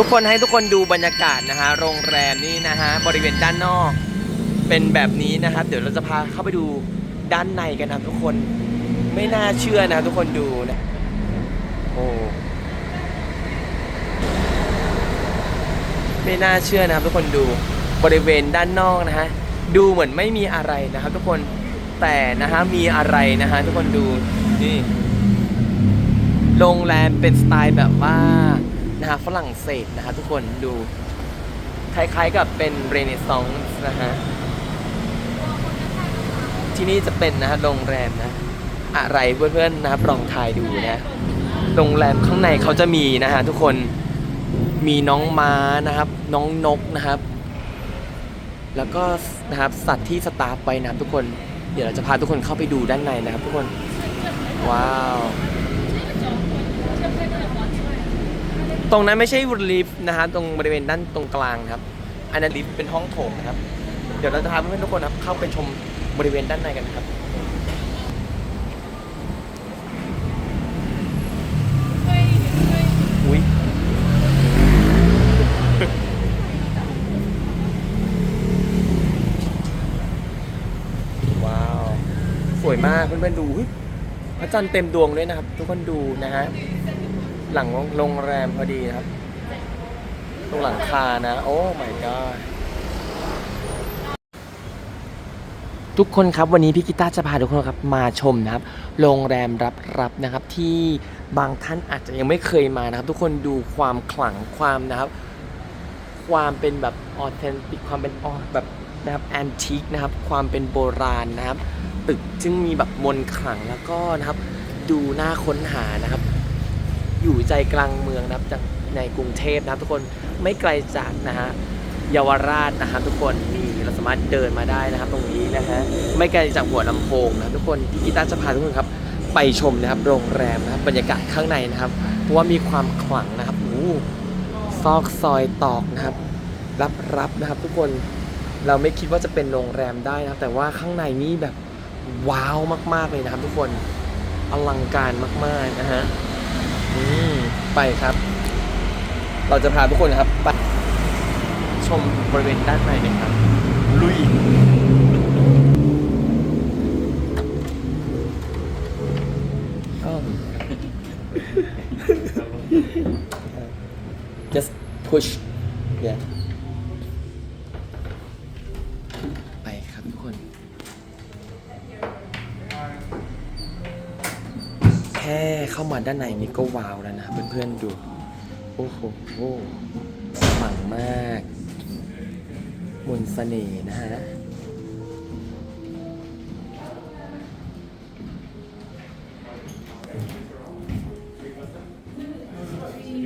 ทุกคนให้ทุกคนดูบรรยากาศนะฮะ โรงแรมนี่นะฮะ บริเวณด้านนอกเป็นแบบนี้นะครับ เดี๋ยวเราจะพาเข้าไปดูด้านในกันนะทุกคน ไม่น่าเชื่อนะทุกคนดูนะ โอ้ ไม่น่าเชื่อนะครับทุกคนดู บริเวณด้านนอกนะฮะ ดูเหมือนไม่มีอะไรนะครับ ทุกคน แต่นะฮะมีอะไรนะฮะทุกคนดู นี่ โรงแรมเป็นสไตล์แบบว่า นะฮะฝรั่งเศสนะฮะทุกคนดูคล้ายๆกับเป็นเรเนซองส์นะฮะที่นี่จะเป็นนะฮะโรงแรมนะ อะไรเพื่อนๆนะครับลองทายดูนะโรงแรมข้างในเขาจะมีนะฮะทุกคนมีน้องม้านะครับ น้องนกนะครับ แล้วก็นะครับสัตว์ที่สตาร์ไปนะครับทุกคน เดี๋ยวเราจะพาทุกคนเข้าไปดูด้านในนะครับทุกคน ว้าว ตรงนั้นไม่ใช่ลิฟต์นะฮะตรงบริเวณด้านตรงกลางครับ อันนั้นลิฟต์เป็นห้องโถงนะครับ เดี๋ยวเราจะพาเพื่อนๆทุกคนนะครับ เข้าไปชมบริเวณด้านในกันครับอุ้ยว้าว สวยมากเพื่อนๆดูพระจันทร์เต็มดวงด้วยนะครับ ทุกคนดูนะฮะ หลังโรงแรมพอดีครับ ตรงหลังคานะ โอ้ my god ทุกคนครับวันนี้พี่กีตาจะพาทุกคนครับมาชมนะครับ โรงแรมรับๆนะครับที่บางท่านอาจจะยังไม่เคยมานะครับ ทุกคนดูความขลังความนะครับ ความเป็นแบบออเทนติกความเป็นออแบบนะครับแอนทิกนะครับ ความเป็นโบราณนะครับ ตึกซึ่งมีแบบมนขลังแล้วก็นะครับ ดูน่าค้นหานะครับ อยู่ใจกลางเมืองนะครับจากในกรุงเทพนะครับ ทุกคนไม่ไกลจากนะฮะเยาวราชนะครับทุกคนนี่เราสามารถเดินมาได้นะครับ ตรงนี้นะฮะไม่ไกลจากหัวลำโพงนะทุกคนพี่กีตาร์จะพาทุกคนครับ ไปชมนะครับโรงแรมนะครับบรรยากาศข้างในนะครับเพราะว่ามีความขลังนะครับโอ้ซอกซอยตอกนะครับ รับๆนะครับ ทุกคนเราไม่คิดว่าจะเป็นโรงแรมได้นะครับ แต่ว่าข้างในนี่แบบว้าวมาก ๆเลยนะครับ ทุกคนอลังการมากๆนะฮะ อืมไปครับ เราจะพาทุกคนนะครับไปชมบริเวณด้านในเลยครับ ลุยอ้าว just push yeah ไปครับทุกคน แค่ เข้ามาด้านในนี่ก็ว้าวแล้วนะเพื่อนๆดู โอ้โหปังมาก มนต์เสน่ห์นะฮะ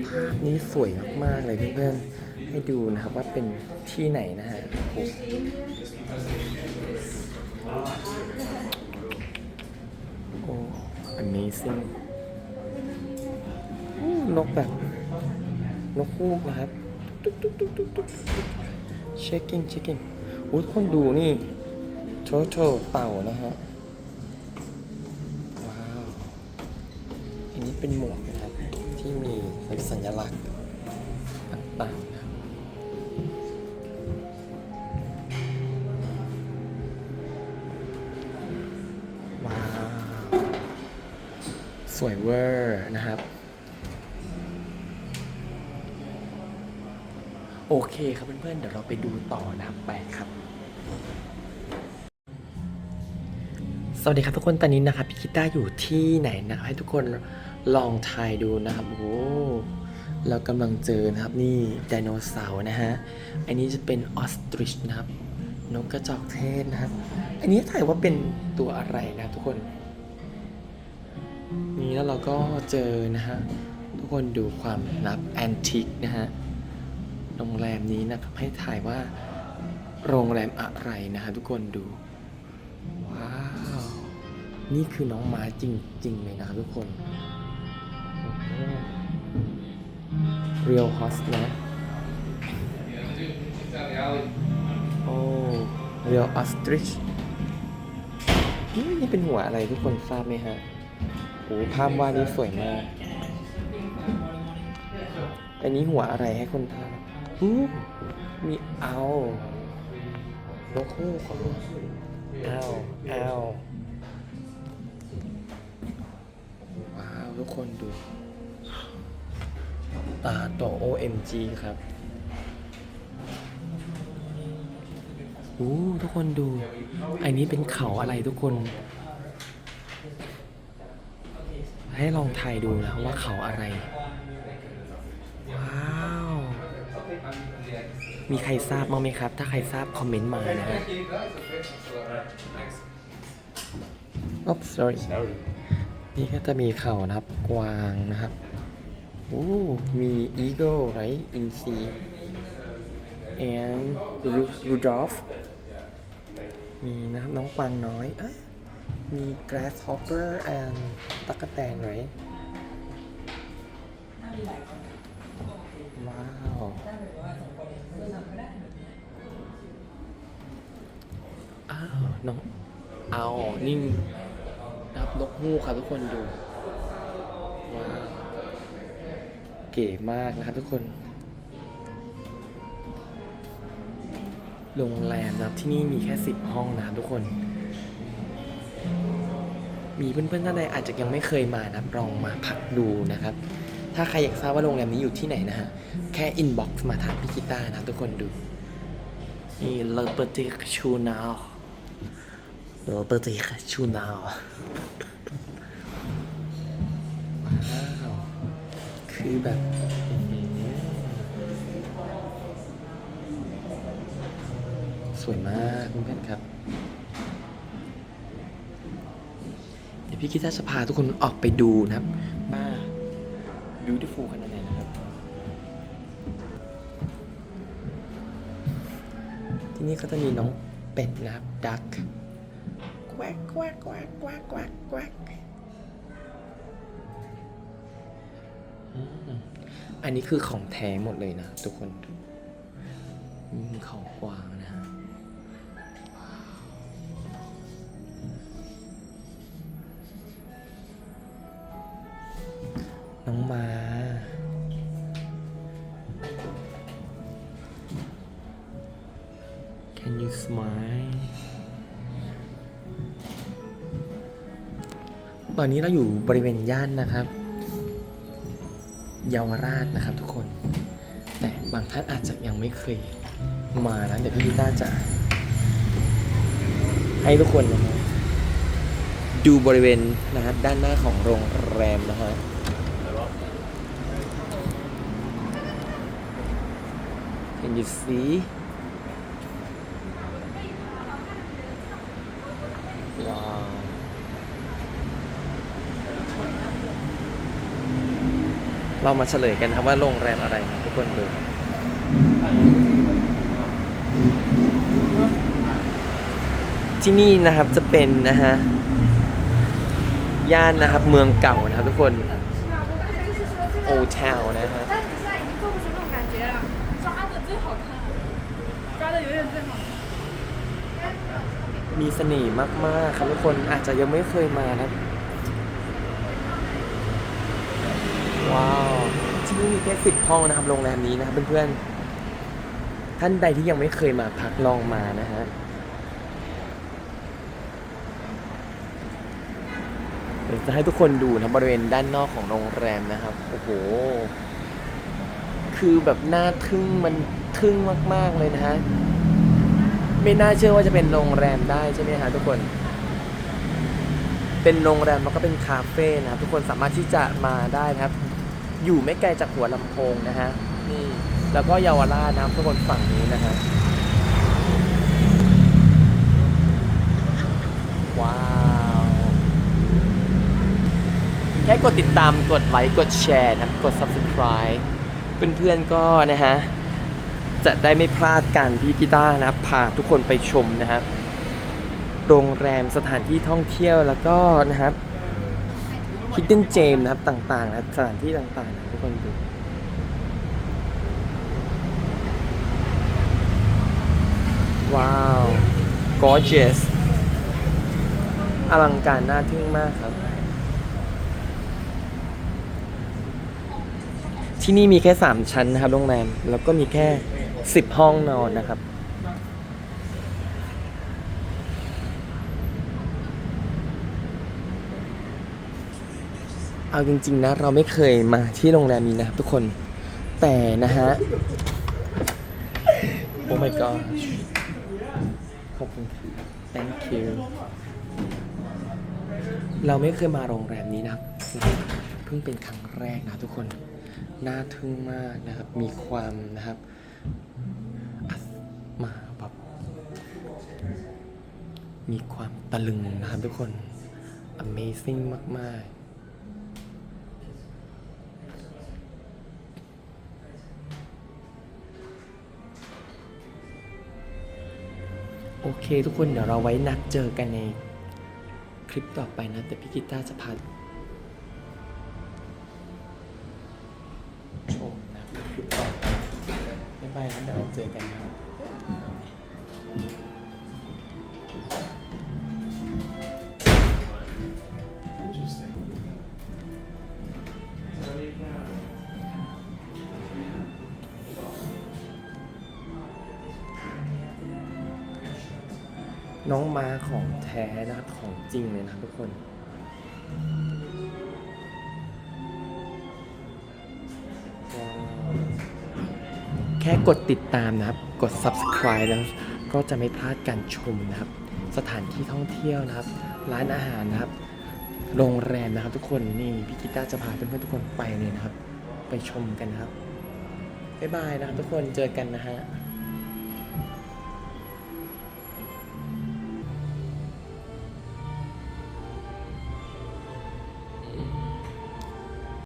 ภาพนี้สวยมากๆเลยเพื่อนๆ ให้ดูนะครับว่าเป็นที่ไหนนะฮะโอ้ amazing นกแบบ นกฮูกนะครับตุ๊กตุ๊กตุ๊กตุ๊กตุ๊กเช็คกิ้งเช็คกิ้งอุ้ยทุกคนดูนี่โชโชเต่านะฮะ ว้าว อันนี้เป็นหมวกนะครับ ที่มีสัญลักษณ์ต่างๆว้าวสวยเวอร์นะครับ โอเคครับเพื่อนๆ เดี๋ยวเราไปดูต่อนะครับไปครับ สวัสดีครับทุกคนตอนนี้นะครับพี่คิต้าอยู่ที่ไหนนะครับให้ทุกคนลองทายดูนะครับโอ้เรากำลังเจอนะครับนี่ไดโนเสาร์นะฮะ อันนี้จะเป็นออสตริชนะครับ นกกระจอกเทศนะครับ อันนี้ถ่ายว่าเป็นตัวอะไรนะทุกคน นี่แล้วเราก็เจอนะฮะ ทุกคนดูความนับแอนติกนะฮะ โรงแรมนี้นะครับ ให้ถ่ายว่าโรงแรมอะไรนะฮะทุกคนดู ว้าว นี่คือน้องม้าจริง ๆ เลยนะครับทุกคนเรียลฮอสนะ โอ้เรียลออสตริชนี่นี่เป็นหัวอะไรทุกคนทราบไหมฮะโอ้ภาพวาดนี้สวยมากอันนี้หัวอะไรให้คนทานอู้ มีเอานกฮูกของเอาเอาว้าว ทุกคนดู ตาตัว OMG ครับอู้ทุกคนดู อันนี้เป็นเขาอะไรทุกคน ให้ลองทายดูนะว่าเขาอะไร มีใครทราบบ้างไหมครับ ถ้าใครทราบคอมเมนต์มานะฮะอ๊อ sorry นี่ก็จะมีเขานะครับ กวางนะครับโอ้มี eagle right in sea and Ru- Rudolph มีนะครับน้องกวางน้อยเอ๊ะมี grasshopper and ตั๊กแตน right ว้าวาวน้องเอานิ่งนับนกฮูกครับทุกคนดูว้าวเก๋มากนะครับทุกคน โรงแรมนะครับที่นี่มีแค่สิบห้องนะครับทุกคน มีเพื่อนๆท่านใดอาจจะยังไม่เคยมานับลองมาพักดูนะครับ ถ้าใครอยากทราบว่าโรงแรมนี้อยู่ที่ไหนนะฮะ แค่อินบ็อกซ์มาถามพี่กีตาร์นะทุกคนดู นี่เลเปอร์ติชูนาว เลเปอร์ติกชูนาวว้าวคือแบบสวยมากเพื่อนๆครับ เดี๋ยวพี่กีตาร์จะพาทุกคนออกไปดูนะครับว่า beautiful ขนาดไหนนะครับ ที่นี่ก็จะมีน้องเป็ดนะครับ duck แควกแควกแควกแควกแควกแควกอืมอันนี้คือของแท้หมดเลยนะทุกคนอืมเขากวางนะฮะน้องมา Can you smile ตอนนี้เราอยู่บริเวณย่านนะครับเยาวราชนะครับทุกคน แต่บางท่านอาจจะยังไม่เคยมานะเดี๋ยวพี่กีต้าจะ ให้ทุกคนนะครับดูบริเวณนะครับด้านหน้าของโรงแรมนะฮะ Can you see ว้าว เรามาเฉลยกันครับว่าโรงแรมอะไรทุกคนดูที่นี่นะครับจะเป็นนะฮะย่านนะครับเมืองเก่านะครับทุกคนโอเทลนะฮะมีเสน่ห์มาก ๆ ครับทุกคนอาจจะยังไม่เคยมานะ ว้าว ที่นี่มีแค่สิบห้องนะครับโรงแรมนี้นะครับเพื่อนๆท่านใดที่ยังไม่เคยมาพักลองมานะฮะเดี๋ยวจะให้ทุกคนดูนะบริเวณด้านนอกของโรงแรมนะครับ โอ้โห คือแบบน่าทึ่งมันทึ่งมาก ๆ เลยนะฮะ ไม่น่าเชื่อว่าจะเป็นโรงแรมได้ใช่ไหมฮะทุกคน เป็นโรงแรมแล้วก็เป็นคาเฟ่นะครับ ทุกคนสามารถที่จะมาได้นะครับ อยู่ไม่ไกลจากหัวลำโพงนะฮะนี่แล้วก็เยาวราชนะทุกคนฝั่งนี้นะฮะว้าวแค่กดติดตามกดไลค์กดแชร์นะกด subscribe เพื่อนๆก็นะฮะจะได้ไม่พลาดการพี่กีตาร์นับพาทุกคนไปชมนะครับโรงแรมสถานที่ท่องเที่ยวแล้วก็นะครับ Hidden Gem นะครับต่างๆนะสถานที่ต่างๆนะทุกคนดูว้าว gorgeous อลังการน่าทึ่งมากครับ ที่นี่มีแค่ 3 ชั้นนะครับโรงแรม แล้วก็มีแค่ 10 ห้องนอนนะครับ เอาจริง ๆ นะ เราไม่เคยมาที่โรงแรมนี้นะครับทุกคน แต่นะฮะ โอ้ my god ขอบคุณ thank you เราไม่เคยมาโรงแรมนี้นะครับ เพิ่งเป็นครั้งแรกนะทุกคน น่าทึ่งมากนะครับ มีความนะครับ มาแบบมีความตะลึงนะครับทุกคน Amazing มาก ๆ โอเคทุกคนเดี๋ยวเราไว้นัดเจอกันในคลิปต่อไปนะ แต่พี่กิต้าร์จะพาชมนะคลิปต่อไปบ๊ายบายนะเดี๋ยวเราเจอกันนะครับ น้องมาของแท้นะครับของจริงเลยนะทุกคน แค่กดติดตามนะครับ กด subscribe แล้วก็จะไม่พลาดการชมนะครับ สถานที่ท่องเที่ยวนะครับ ร้านอาหารนะครับ โรงแรมนะครับ ทุกคนนี่พี่กีตาจะพาเพื่อนๆทุกคนไปเลยนะครับ ไปชมกันนะครับบ๊ายบายนะครับทุกคนเจอกันนะฮะ